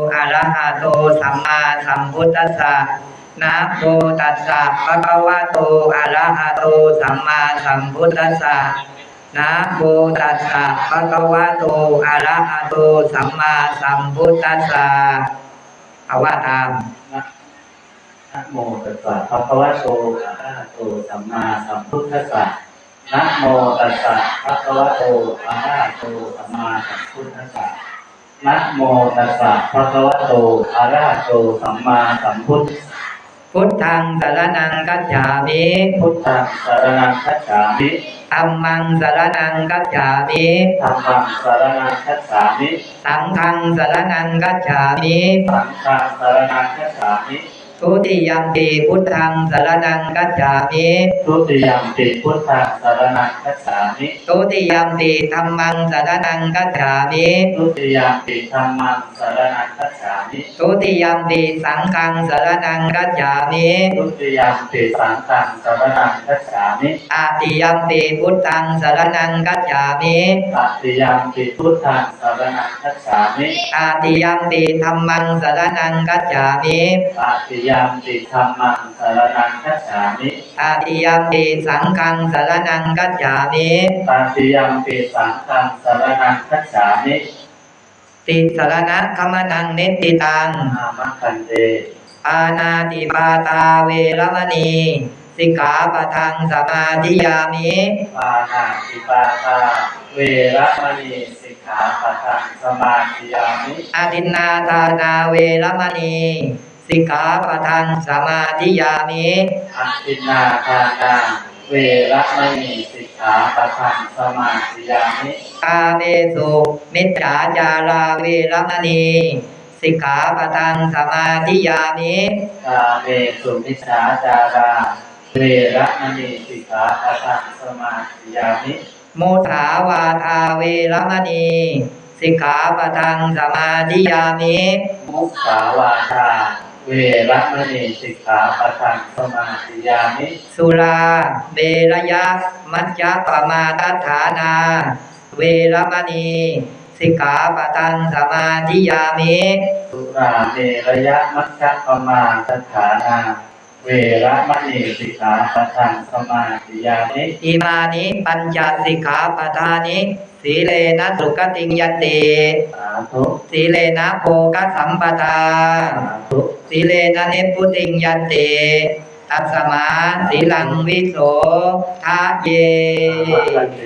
อะระหะโตสัมมาสัมพุทธัสสะนะโมตัสสะภะคะวะโตอะระหะโตสัมมาสัมพุทธัสสะนะโมตัสสะภะคะวะโตอะระหะโตสัมมาสัมพุทธัสสะเอาว่าตามนะโมตัสสะภะคะวะโตอะระหะโตสัมมาสัมพุทธัสสะนะโมตัสสะภะคะวะโตอะระหะโตสัมมาสัมพุทธัสสะ นะโมตัสสะภะคะวะโตอะระหะโตสัมมาสัมพุทธัสสะพุทธังสรนังกัจฉามิพุทธังสรณังคัจฉามิธัมมังสรนังกัจฉามิธัมมังสรณังคัจฉามิสังฆังสรนังกัจฉามิสังฆังสรณังคัจฉามิ ทุติยัมปีพุทธังสรนังกัจฉามิทุติยมปิพุทธังสรณังคัจฉามิทุติยัมปีธัมมังสรนังกัจฉามิทุติยมปิธัมมังสรณังคัจฉามิ ทุติยัมปีสังฆังสรนังกัจฉามิทุติยมปิสังฆังสรณังคัจฉามิอาติยัมปีพุทธังสรนังกัจฉามิตติยมปิพุทธังสรณังคัจฉามิอาติยัมปีธัมมังสรนังกัจฉามิตติยมปิธัมมังสรณังคัจฉามิอาติยัมปีสังฆังสรนังกัจฉามิตติยมปิสังฆังสรณังคัจฉามิ ติสรณะคมนังเนตติตังอามะคันเตปานาติปาตาเวรมณีสิกขาปะทังสมาธิยามิปานาติปาตาเวระมณีสิกขาปะทังสมาธิยามิอาทินนาทานาเวรมณีสิกขาปะทังสมาธิยามิอัตตินนาทานาเวระมณีสิก ขาปะทังสมาธิยามิกาเมสุมิจฉาจาราเวรมณีสิกขาปะทังสมาธิยามิกาเมสุมิชฌาจาราเวระมณีสิกขาปะทังสมาธิยามิมุสาวาทาเวรมณีสิกขาปะทังสมาธิยามิมุสาวาทา เวระมณีสิกขาปะทังสมาธิยามิ สุราเบรยะ มัจจปมาทัฏฐานา เวรมณีสิกขาปะทังสมาธิยามิ สุราเมระยะมัชฌะปมาสถานา เวระมณีสิกขาปะทังสมาธิยามิอิมานิปัญจสิกขาปทานิสีเลนะสุขติงยันติสาธุสีเลนะโภกสัมปทาสาธุสีเลนะเนพุติงยันติตัสมาสีลังวิโสทะเยอาคันเต